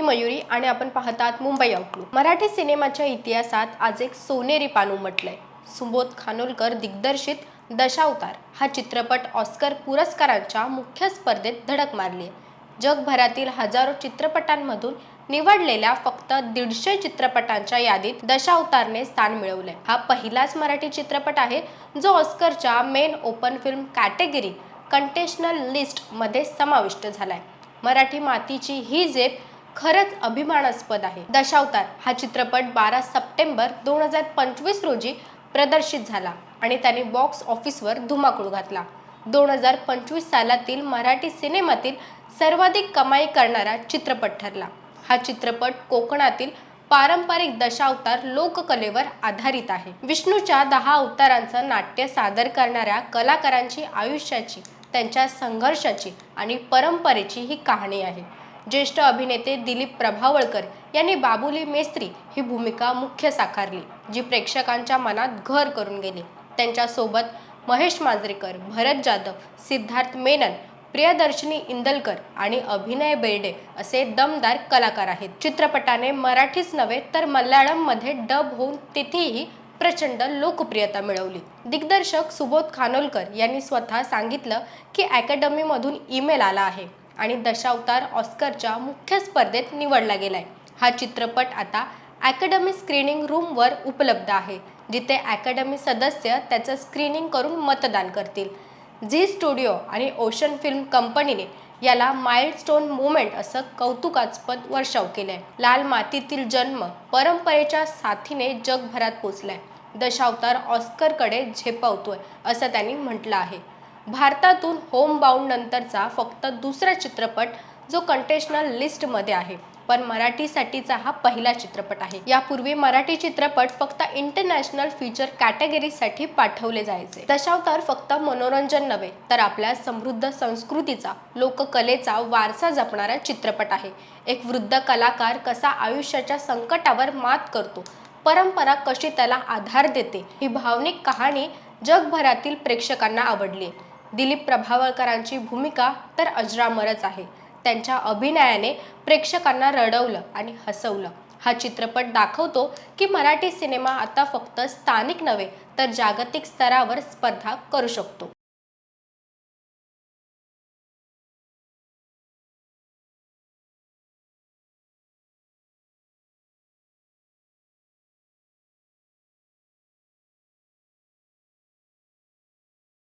मयुरी आणि आपण पाहतात मुंबई आउटलुक मराठी सिनेमाच्या इतिहासात आज एक सोनेरी पान उमटलंय. सुबोध खानोलकर दिग्दर्शित दशावतार हा चित्रपट ऑस्कर पुरस्कारांच्या मुख्य स्पर्धेत धडक मारली जगभरातील हजारो चित्रपटांमधून निवडलेल्या फक्त दीडशे चित्रपटांच्या यादीत दशावतारने स्थान मिळवले हा पहिलाच मराठी चित्रपट आहे जो ऑस्करच्या main open film category contention लिस्टमध्ये समाविष्ट झालाय. मराठी मातीची ही झेप खरंच अभिमानास्पद आहे. दशावतार हा चित्रपट बारा सप्टेंबर दोन हजार पंचवीस रोजी प्रदर्शित झाला आणि त्याने बॉक्स ऑफिसवर धुमाकूळ घातला. दोन हजार पंचवीस सालातील मराठी सिनेमातील सर्वाधिक कमाई करणारा चित्रपट ठरला. हा चित्रपट कोकणातील पारंपरिक दशावतार लोककलेवर आधारित आहे. विष्णूच्या दहा अवतारांचं नाट्य सादर करणाऱ्या कलाकारांची आयुष्याची त्यांच्या संघर्षाची आणि परंपरेची ही कहाणी आहे. ज्येष्ठ अभिनेते दिलीप प्रभावळकर यांनी बाबुली मेस्त्री ही भूमिका मुख्य साकारली जी प्रेक्षकांच्या मनात घर करून गेली. त्यांच्यासोबत महेश मांजरेकर भरत जाधव सिद्धार्थ मेनन प्रियदर्शनी इंदलकर आणि अभिनय बेर्डे असे दमदार कलाकार आहेत. चित्रपटाने मराठीच नव्हे तर मल्याळममध्ये डब होऊन तिथेही प्रचंड लोकप्रियता मिळवली. दिग्दर्शक सुबोध खानोलकर यांनी स्वतः सांगितलं की अकॅडमीमधून ईमेल आला आहे. आणि दशावतार ऑस्करच्या मुख्य स्पर्धेत निवडला गेलाय. हा चित्रपट आता अकॅडमी स्क्रीनिंग रूमवर उपलब्ध आहे जिथे अकॅडमी सदस्य त्याचं स्क्रीनिंग करून मतदान करतील. झी स्टुडिओ आणि ओशन फिल्म कंपनीने याला माइलस्टोन मुवमेंट असं कौतुकास्पद वर्षाव केलंय. लाल मातीतील जन्म परंपरेच्या साथीने जगभरात पोचलाय. दशावतार ऑस्करकडे झेपावतोय असं त्यांनी म्हटलं आहे. भारतातून होम बाउंड नंतरचा फक्त दुसरा चित्रपट जो कंटेशनल लिस्टमध्ये आहे. पण मराठीसाठीचा हा पहिला चित्रपट आहे. यापूर्वी मराठी चित्रपट फक्त इंटरनॅशनल फीचर कॅटेगरीसाठी पाठवले जायचे. दशावतार फक्त मनोरंजन नव्हे तर आपल्या समृद्ध संस्कृतीचा लोककलेचा वारसा जपणारा चित्रपट आहे. एक वृद्ध कलाकार कसा आयुष्याच्या संकटावर मात करतो परंपरा कशी त्याला आधार देते ही भावनिक कहाणी जगभरातील प्रेक्षकांना आवडली. दिलीप प्रभावळकरांची भूमिका तर अजरामरच आहे. त्यांच्या अभिनयाने प्रेक्षकांना रडवलं आणि हसवलं. हा चित्रपट दाखवतो की मराठी सिनेमा आता फक्त स्थानिक नव्हे तर जागतिक स्तरावर स्पर्धा करू शकतो.